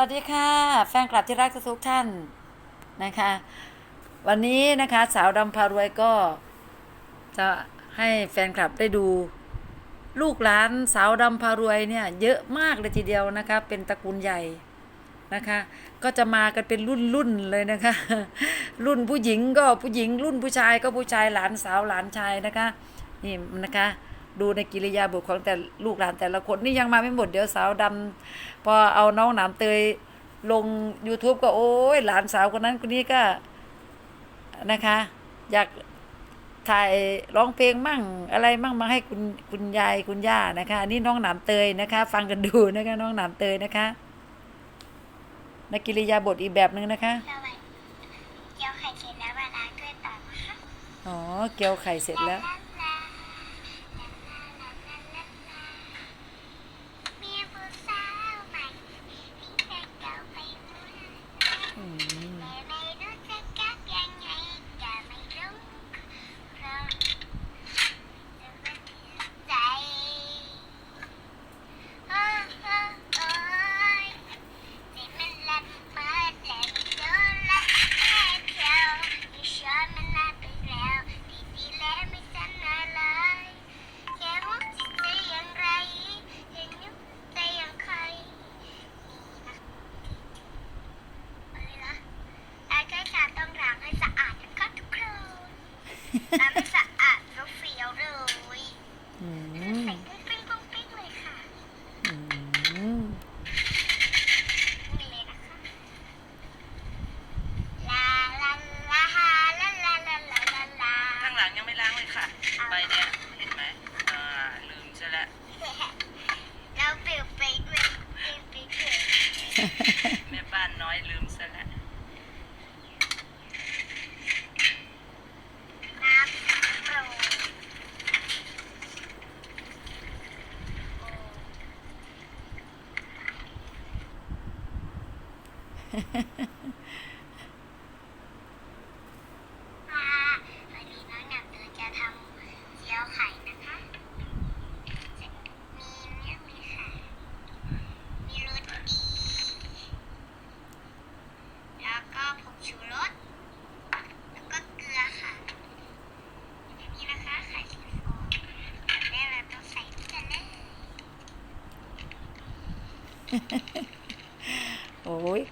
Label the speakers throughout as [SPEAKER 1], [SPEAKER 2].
[SPEAKER 1] วัสดีค่ะ แฟนคลับที่รักทุกท่านนะคะ วันนี้นะคะสาวดำพารวยก็จะให้แฟนคลับได้ดู ลูกหลานสาวดำพารวยเนี่ยเยอะมากเลยทีเดียวนะคะ เป็นตระกูลใหญ่นะคะ ก็จะมากันเป็นรุ่นรุ่นๆเลยนะคะ รุ่นผู้หญิงก็ผู้หญิงรุ่นผู้ชายก็ผู้ชายหลานสาวหลานชายนะคะนี่นะคะ ดูในกิริยาบทของแต่ลูกหลานแต่ละคนนี่ยังมาไม่หมดเดี๋ยวสาวดำพอเอาน้องหนามเตยลง YouTube ก็โอ้ยหลานสาวคนนั้นคนนี้ก็นะคะ อยากถ่ายร้องเพลงมั่งอะไรมั่งมาให้คุณคุณยายคุณย่านะคะอันนี้น้องหนามเตยนะคะ ฟังกันดูนะคะน้องหนามเตยนะคะในกิริยาบทอีกแบบหนึ่งนะคะ
[SPEAKER 2] สวัสดีเกี่ยวไข่เสร็จแล้วมาล้างถ้วยต่อนะคะ
[SPEAKER 1] อ๋อเกี่ยวไข่เสร็จแล้ว
[SPEAKER 2] by that.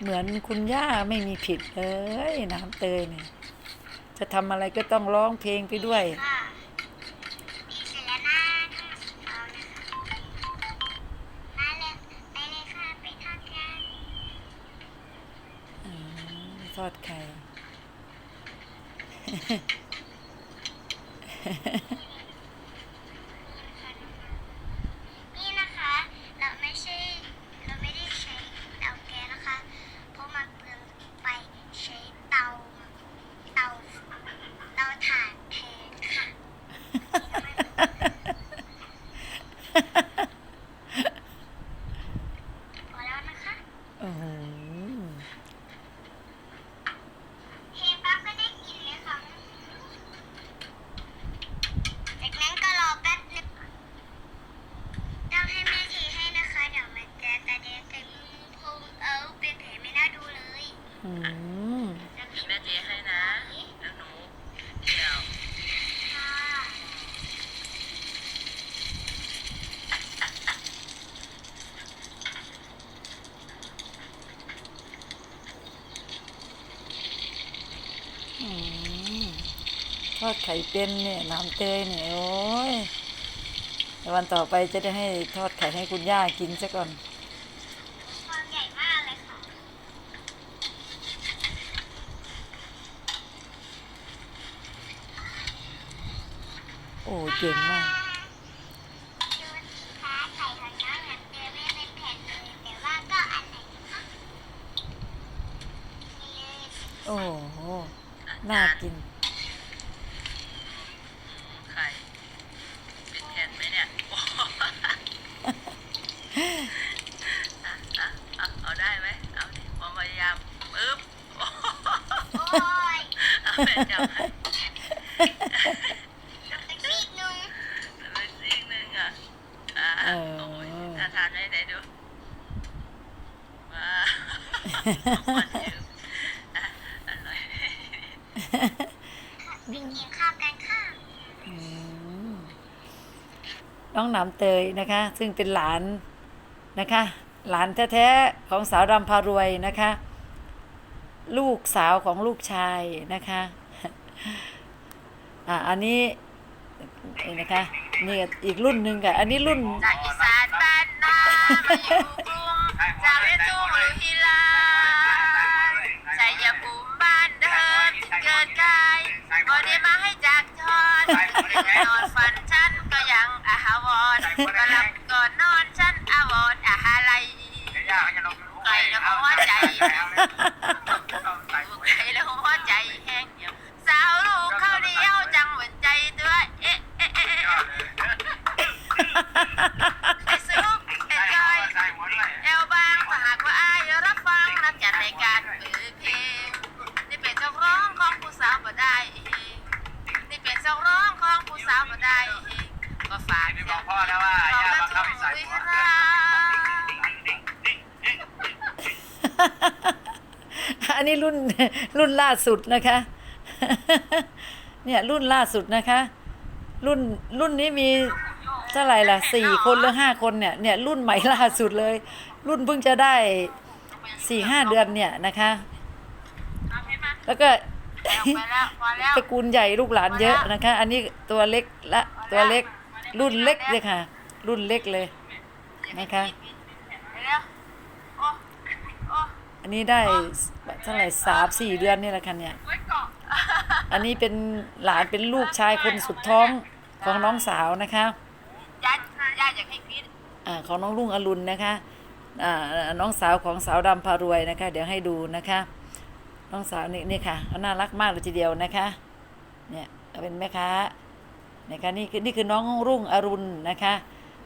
[SPEAKER 2] เหมื
[SPEAKER 1] อ
[SPEAKER 2] นคุ
[SPEAKER 1] ณย่าไม่มีผิดเลยน้ำเตยเนี่ย จะทำอะไรก็ต้องร้องเพลงไปด้วย
[SPEAKER 2] ทอด
[SPEAKER 1] ไข่
[SPEAKER 2] ทอดไข่
[SPEAKER 1] เป็นเนี่ยน้ำเตยเนี่ยโอ้ยแต่วันต่อไปจะได้ให้ทอดไข่ให้คุณย่ากินซะก่อน
[SPEAKER 2] ความใหญ่มากเลยค่ะ
[SPEAKER 1] โอ้เก่งมาก น่ากิน
[SPEAKER 3] ไข่เป็นแผ่นไหมเนี่ยโอ้โหอะอะอะเอาได้ไหมเอาดิความพยายามปึ๊บโอ้โห
[SPEAKER 2] โอ้ย
[SPEAKER 3] เอาไปจับให้
[SPEAKER 2] ตะกี้นึง
[SPEAKER 3] แล้วซีกหนึ่งอะอะ
[SPEAKER 1] เออ
[SPEAKER 3] โอ้ยถ้าทานได้ไหนดูว้าว มันเยอะอะอร่อย
[SPEAKER 2] ไปกินข้าวกันค่ะ
[SPEAKER 1] อืมน้องหนามเตยนะคะ ซึ่งเป็นหลานนะคะ หลานแท้ๆของสาวดำพารวยนะคะ ลูกสาวของลูกชายนะคะอ่าอันนี้นี่นะคะนี่อีกรุ่นหนึ่งค่ะ อันนี้รุ่น
[SPEAKER 3] จากอีสานบ้านนามาอยู่ ชัยภูมิบ้านเดิมที่เกิดกายก็ได้มาให้จากทอนนอนฝันฉันก็ยังอาหาวรก็หลับก่อนนอนฉันอาวรอาหาไรไกลแล้วหัวใจ ก็ฝาก
[SPEAKER 4] พี่บอกพ่อแล้วว่า
[SPEAKER 3] ขอย่ามา
[SPEAKER 4] บังคั
[SPEAKER 3] ทุ่
[SPEAKER 4] บ
[SPEAKER 3] ง
[SPEAKER 4] ให้ใส่
[SPEAKER 3] วิ
[SPEAKER 4] หัว
[SPEAKER 3] รา
[SPEAKER 1] อันนี้รุ่นรุ่นล่าสุดนะคะ เนี่ยรุ่นล่าสุดนะคะ รุ่นรุ่นนี้มีเท่าไหร่ล่ะสี่คนหรือห้าคนเนี่ยเนี่ยรุ่นใหม่ล่าสุดเลย รุ่นเพิ่งจะได้สี่ห้าเดือนเนี่ยนะคะ แล้วก็
[SPEAKER 3] เอาไปแล้วพอแล้ว
[SPEAKER 1] ตระกูลใหญ่ลูกหลานเยอะนะคะ อันนี้ตัวเล็กละตัวเล็ก รุ่นเล็กเลยค่ะ รุ่นเล็กเลยนะคะ
[SPEAKER 3] อั
[SPEAKER 1] นนี้ได้เท่าไหร่สามสี่เดือนนี่แหละค่ะเนี่ย อันนี้เป็นหลานเป็นลูกชายคนสุดท้องของน้องสาวนะคะ
[SPEAKER 3] ย่าย่าอยากให้พีท
[SPEAKER 1] อาของน้องรุ่งอรุณนะคะอ่าน้องสาวของสาวดำพารวยนะคะ เดี๋ยวให้ดูนะคะ น้องสาวนี่นี่ค่ะเขาน่ารักมากเลยทีเดียวนะคะ เนี่ยเป็นแม่ค้า นะคะนี่คือนี่คือน้องรุ่งอรุณนะคะ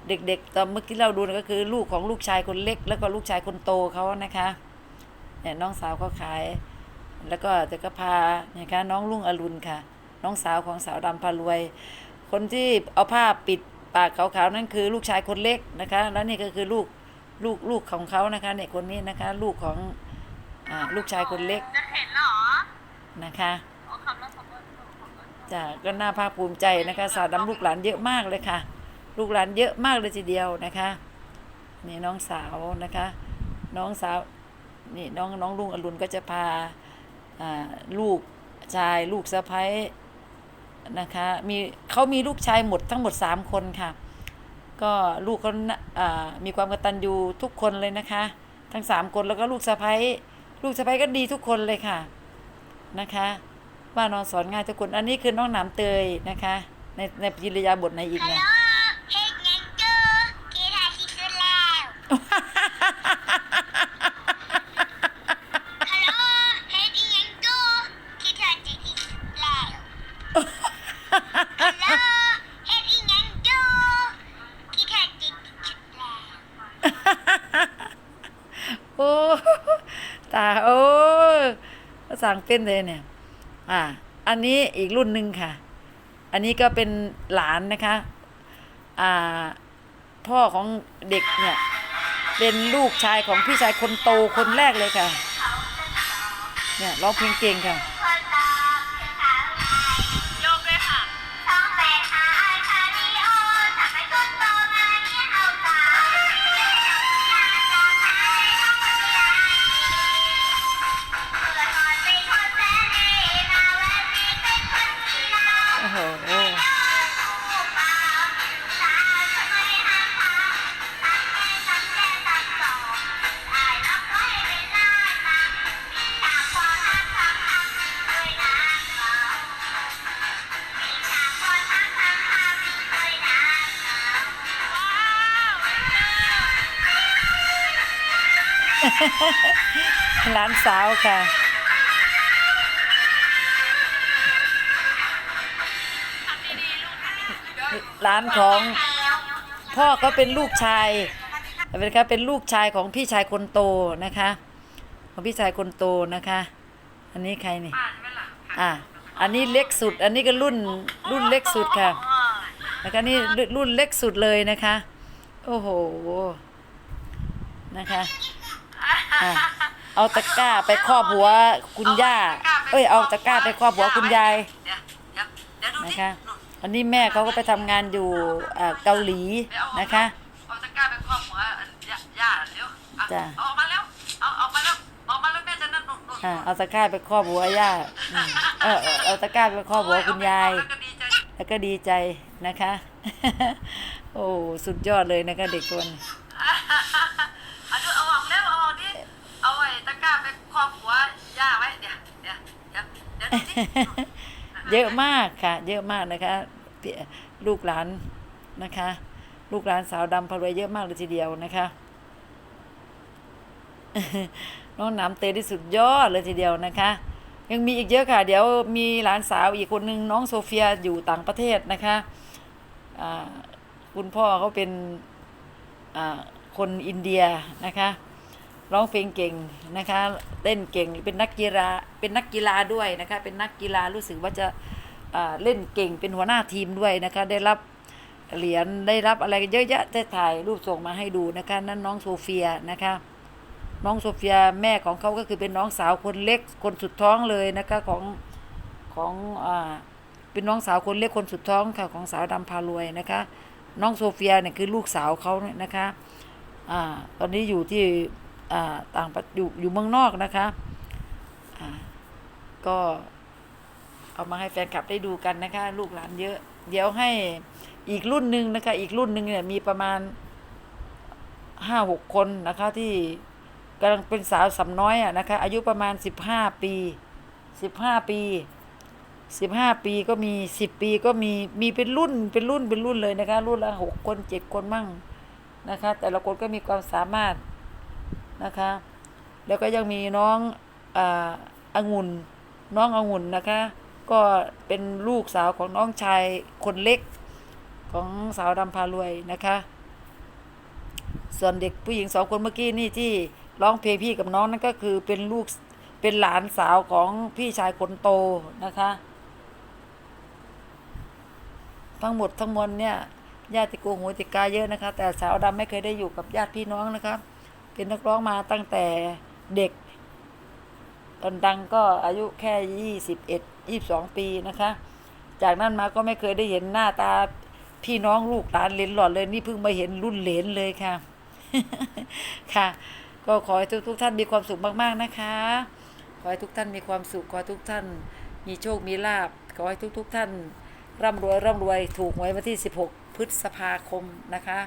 [SPEAKER 1] เด็กๆตอนเมื่อกี้เราดูนะก็คือลูกของลูกชายคนเล็ก แล้วก็ลูกชายคนโตเขานะคะเนี่ยน้องสาวเขาขาย แล้วก็จะก็พานะคะน้องรุ่งอรุณค่ะ น้องสาวของสาวดำพารวย คนที่เอาผ้าปิดปากขาวๆนั่นคือลูกชายคนเล็กนะคะ แล้วนี่ก็คือลูกลูกลูกของเขานะคะเนี่ยคนนี้นะคะ ลูกของอ่าลูกชายคนเล็ก
[SPEAKER 3] จะเห็นเหรอ
[SPEAKER 1] นะคะ จ้ะก็น่าภาคภูมิใจนะคะสาวดำลูกหลานเยอะมากเลยค่ะ ลูกหลานเยอะมากเลยทีเดียวนะคะนี่น้องสาวนะคะ น้องสาวนี่น้องน้องลุงอรุณก็จะพาลูกชายลูกสะพ้ยนะคะมีเขามีลูกชายหมดทั้งหมดสามคนค่ะ ก็ลูกเขาน่ะอ่ามีความกตัญญูทุกคนเลยนะคะ ทั้งสามคนแล้วก็ลูกสะพ้ยลูกสะพ้ยก็ดีทุกคนเลยค่ะนะคะ ว่านอนสอนง่ายทุกคนอันนี้คือน้องหนามเตยนะคะ ในในปิริยาบทไหนอีก
[SPEAKER 2] ฮัล
[SPEAKER 1] เนี่ย
[SPEAKER 2] โหลเฮ็ดหยังจูกีฬาที่สุดแล้วฮัลโหลเฮ็ดอีหยังจูกีฬาที่สุดแล้วฮัลโหลเฮ็ดอีหยังจูกีฬาที่สุดแล้ว
[SPEAKER 1] โอ้ตาโอ้ภาษาอังกฤษเลยเนี่ย อ่า อันนี้อีกรุ่นหนึ่งค่ะ อันนี้ก็เป็นหลานนะคะ อ่า พ่อของเด็กเนี่ย เป็นลูกชายของพี่ชายคนโตคนแรกเลยค่ะ เนี่ยร้องเพลงเก่งค่ะ
[SPEAKER 2] หลาน
[SPEAKER 1] สาวค่ะ หลานของพ่อก็เป็นลูกชายเป็นคะเป็นลูกชายของพี่ชายคนโตนะคะ ของพี่ชายคนโตนะคะ อันนี้ใครนี่
[SPEAKER 3] อะ
[SPEAKER 1] อันนี้เล็กสุด อันนี้ก็รุ่นรุ่นเล็กสุดค่ะแล้วก็นี่รุ่นเล็กสุดเลยนะคะ โอ้โห นะคะ อะเอาตะกร้าไปครอบหัวคุณย่า เอ้ย เอาตะกร้าไปครอบหัวคุณยาย
[SPEAKER 3] เดี๋ยวเดี๋ยวเดี๋ยวดูดิ
[SPEAKER 1] นะคะอันนี้แม่เขาก็ไปทำงานอยู่อ่าเกาหลีนะคะ
[SPEAKER 3] เอาตะกร้าไปครอบหัวย่าย่าเร็วอ่
[SPEAKER 1] จ้ะ
[SPEAKER 3] เอาออกมาแล้วเอาออกมาแล้วออกมาแล้วแม่จะนั่นนุ่นนุ่น
[SPEAKER 1] อะเอาตะกร้าไปครอบหัวย่าอืมเออเออเอาตะกร้าไปครอบหัวคุณยาย
[SPEAKER 3] แล้วก็ดีใจ
[SPEAKER 1] แล้วก็ดีใจนะคะ โอ้ สุดยอดเลยนะคะเด็กคน
[SPEAKER 3] เอา เย
[SPEAKER 1] อะมากค่ะ เยอะมากนะคะเปียลูกหลานนะคะ ลูกหลานสาวดำพะรวยเยอะมากเลยทีเดียวนะคะน้องหน้ำเตที่สุดยอดเลยทีเดียวนะคะ ยังมีอีกเยอะค่ะ เดี๋ยวมีหลานสาวอีกคนหนึ่งน้องโซเฟียอยู่ต่างประเทศนะคะคุณพ่อเขาเป็นคนอินเดียนะคะ ร้องเพลงเก่งนะคะเต้นเก่งเป็นนักกีฬาเป็นนักกีฬาด้วยนะคะเป็นนักกีฬารู้สึกว่าจะอ่าเล่นเก่งเป็นหัวหน้าทีมด้วยนะคะได้รับเหรียญได้รับอะไรเยอะแยะได้ถ่ายรูปส่งมาให้ดูนะคะนั่นน้องโซเฟียนะคะน้องโซเฟียแม่ของเขาก็คือเป็นน้องสาวคนเล็กคนสุดท้องเลยนะคะของของอ่าเป็นน้องสาวคนเล็กคนสุดท้องค่ะของสาวดำพารวยนะคะน้องโซเฟียเนี่ยคือลูกสาวเขาเนี่ยนะคะอ่าตอนนี้อยู่ที่ ต่างประอยู่อยู่เมืองนอกนะคะก็เอามาให้แฟนคลับได้ดูกันนะคะ ลูกหลานเยอะ เดี๋ยวให้อีกรุ่นหนึ่งนะคะ อีกรุ่นหนึ่งเนี่ยมีประมาณห้าหกคนนะคะที่กำลังเป็นสาวสำน้อยอะนะคะ อายุประมาณสิบห้าปีสิบห้าปีสิบห้าปีก็มีสิบปีก็มีมีเป็นรุ่นเป็นรุ่นเป็นรุ่นเลยนะคะ รุ่นละหกคนเจ็ดคนมั่งนะคะ แต่ละคนก็มีความสามารถ นะคะ แล้วก็ยังมีน้องอ่าองุ่นน้ององุ่นนะคะ ก็เป็นลูกสาวของน้องชายคนเล็กของสาวดำพารวยนะคะ ส่วนเด็กผู้หญิงสองคนเมื่อกี้นี่ที่ร้องเพลงพี่กับน้องนั่นก็คือเป็นลูกเป็นหลานสาวของพี่ชายคนโตนะคะ ทั้งหมดทั้งมวลเนี่ยญาติโกโหติกาเยอะนะคะ แต่สาวดำไม่เคยได้อยู่กับญาติพี่น้องนะคะ เป็นนักร้องมาตั้งแต่เด็ก ตอนดังก็อายุแค่ยี่สิบเอ็ดยี่สองปีนะคะ จากนั้นมาก็ไม่เคยได้เห็นหน้าตาพี่น้องลูกหลานเหลนหลอดเลยนี่เพิ่งมาเห็นรุ่นเหลนเลยค่ะ ค่ะ ก็ขอให้ทุกทุกท่านมีความสุขมาก ๆนะคะ ขอให้ทุกท่านมีความสุขขอให้ทุกท่านมีโชคมีลาบขอให้ทุกๆท่านร่ำรวยร่ำรวยถูกหวยวันที่ 16 พฤษภาคมนะคะ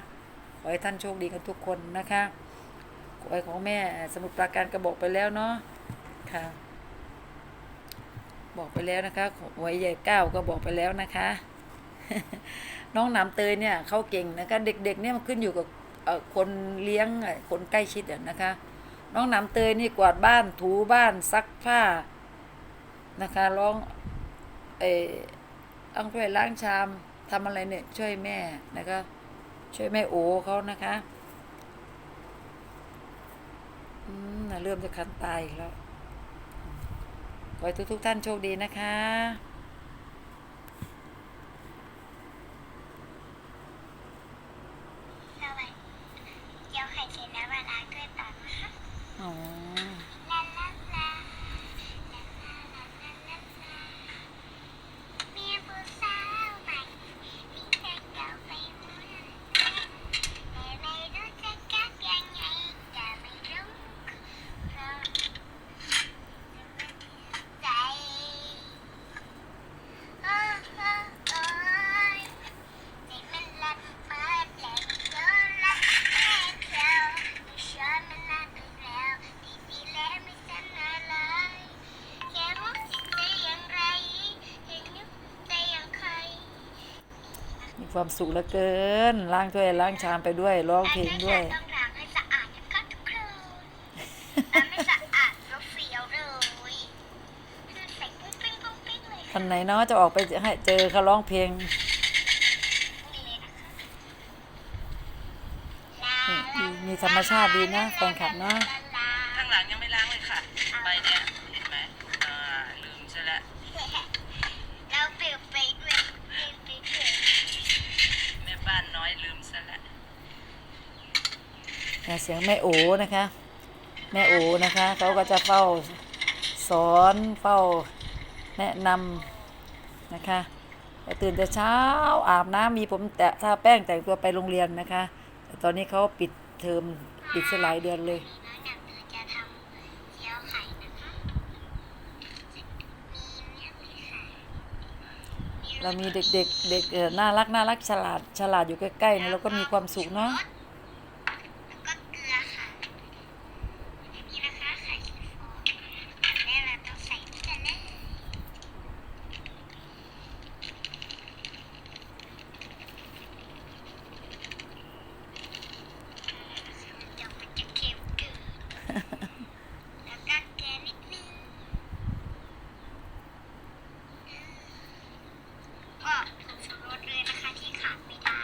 [SPEAKER 1] ขอให้ท่านโชคดีกันทุกคนนะคะ ขอให้ของแม่สมุทรปราการก็บอกไปแล้วเนาะค่ะ บอกไปแล้วนะคะหวยใหญ่เก้าก็บอกไปแล้วนะคะ น้องหนามเตยเนี่ยเขาเก่งนะคะเด็ก ๆ เนี่ยมันขึ้นอยู่กับคนเลี้ยงคนใกล้ชิดนะคะ น้องหนามเตยนี่กวาดบ้านถูบ้านซักผ้านะคะร้องเอออังถ้วยล้างชามทำอะไรเนี่ยช่วยแม่นะคะช่วยแม่โอเขานะคะอืมน่ะ เริ่มจะคันตายอีกแล้ว ขอให้ทุกๆท่านโชคดีนะคะ
[SPEAKER 2] ความสุ
[SPEAKER 1] ขเหลือเกิน ล้างถ้วยล้างชามไปด้วยร้องเพลงด้วย
[SPEAKER 2] ต้องล้งให้สะอาดนะคะทุกครึ่งถังไม่สะอาดก็เสียวเลย
[SPEAKER 1] ทันไหนเนาะจะออกไปให้เจอเขาร้องเพลงมีธรรมชาติดีนะแฟนคลับเนาะ
[SPEAKER 3] ข้างหลังยังไม่ล้างเลยค่ะ ใบเนี้ย เสี
[SPEAKER 1] ยงแม่โอนะคะ แม่โอนะคะเขาก็จะเฝ้าสอนเฝ้าแนะนำนะคะตื่นแต่เช้าอาบน้ำมีผมแตะทาแป้งแต่งตัวไปโรงเรียนนะคะแต่ตอนนี้เขาปิดเทอมปิดสลายเดือนเลย
[SPEAKER 2] น้องอยากดูจะทำเจียวมีเนี่ยมีไข่
[SPEAKER 1] เรามีเด็กๆเด็กน่ารักน่ารักฉลาดฉลาดอยู่ใกล้ๆนี่ยเราก็มีความสุขเนาะ
[SPEAKER 2] แล้วก็เกลือค่ะนี่นะคะไข่สีฟองแม่เราต้องใส่นี่กันเลยเดี๋ยวมันจะเค็มเกิน แล้วก็เกลือนิดนึงก็ผงชูรสเลยนะคะที่ขาดไม่ได้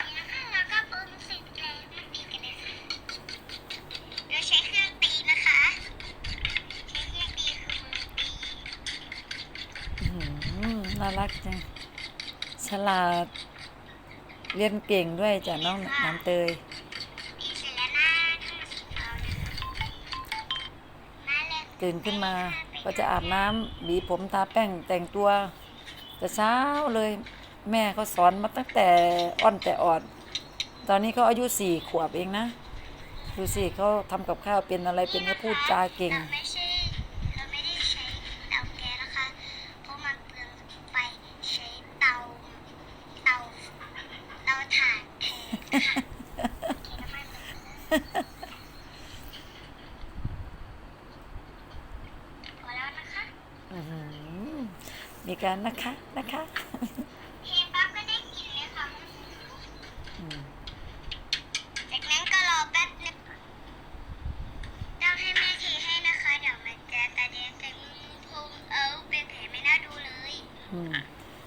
[SPEAKER 2] นี่นะคะแล้วก็ปรุงเสร็จแล้วมาตีกันเลยค่ะเราใช้เครื่องตีนะคะ ใช้เครื่องตีคือมือตี
[SPEAKER 1] อื้อหือน่ารักจัง ฉลาด เรียนเก่งด้วยจ้ะน้องน้ำเตย
[SPEAKER 2] ตื่น
[SPEAKER 1] ขึ้นมาก็จะอาบน้ำหวีผมทาแป้งแต่งตัวแต่เช้าเลยแม่เขาสอนมาตั้งแต่อ่อนแต่อ่อน ตอนนี้เขาอายุสี่ขวบเองนะ ดูสิเขาทำกับข้าวเป็นอะไรเป็นก็พูดจาเก่ง
[SPEAKER 2] เราไม่ใช่เราไม่ได้ใช้เตาแก๊สนะคะ เพราะมันเปลืองไฟใช้เตา เตา เตาถ่านแทนค่ะโอเคน้ำมันเหลือพอแล้วนะคะ
[SPEAKER 1] อื้อหือมีการนะคะนะคะ
[SPEAKER 2] เพลงปั๊บก็ได้กินเลยค่ะ
[SPEAKER 1] อืม
[SPEAKER 2] จากนั้นก็รอแป๊บนึงต้องให้แม่เทให้นะคะ เดี๋ยวมันจะกระเด็นใส่มือพุงเออเป็นแผลไม่น่าดูเลย
[SPEAKER 1] อืม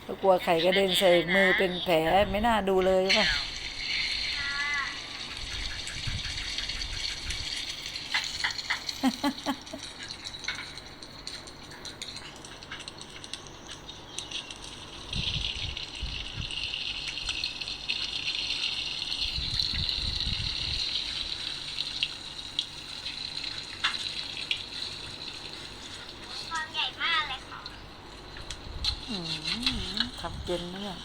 [SPEAKER 1] ก็กลัวไข่กระเด็นใส่มือเป็นแผลไม่น่าดูเลยป่ะ
[SPEAKER 2] ฟองใหญ่มากเลยค่ะ
[SPEAKER 1] อืมทำเป็นเนี่ย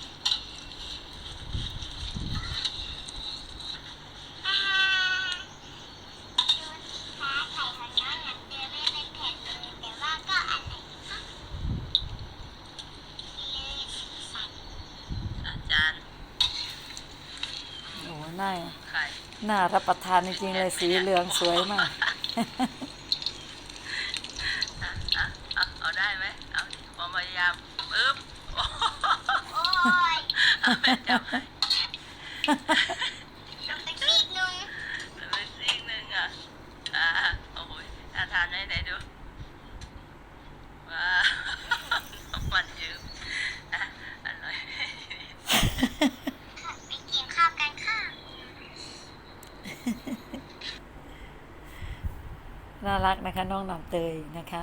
[SPEAKER 2] อ่าดูสิคะไข่ของน้องหนังเดือไม่เป็นแผ่นเลยแต่ว่าก็อร่อยค่ะเลยสีสัน
[SPEAKER 3] อาจารย์
[SPEAKER 1] โอ้น่า
[SPEAKER 3] ไข่
[SPEAKER 1] น่ารับประทานจริงๆเลยสีเหลืองสวยมาก
[SPEAKER 3] อะอะอะเอาได้ไหมเอาดิความพยายามปึ๊บโอ้โห
[SPEAKER 2] โอ้ย
[SPEAKER 3] เอาไปจับให้
[SPEAKER 2] ลงไปซีกหนึง
[SPEAKER 3] มันเป็นซีกหนึ่งอะอ่าโอ้โหน่าทานไหมไหนดูว้าวน้ำมันเยิ้มอะอร่อย
[SPEAKER 2] ค่ะไปกินข้าวกันค่ะ
[SPEAKER 1] น่านะคะ น้องน้ำเตยนะคะ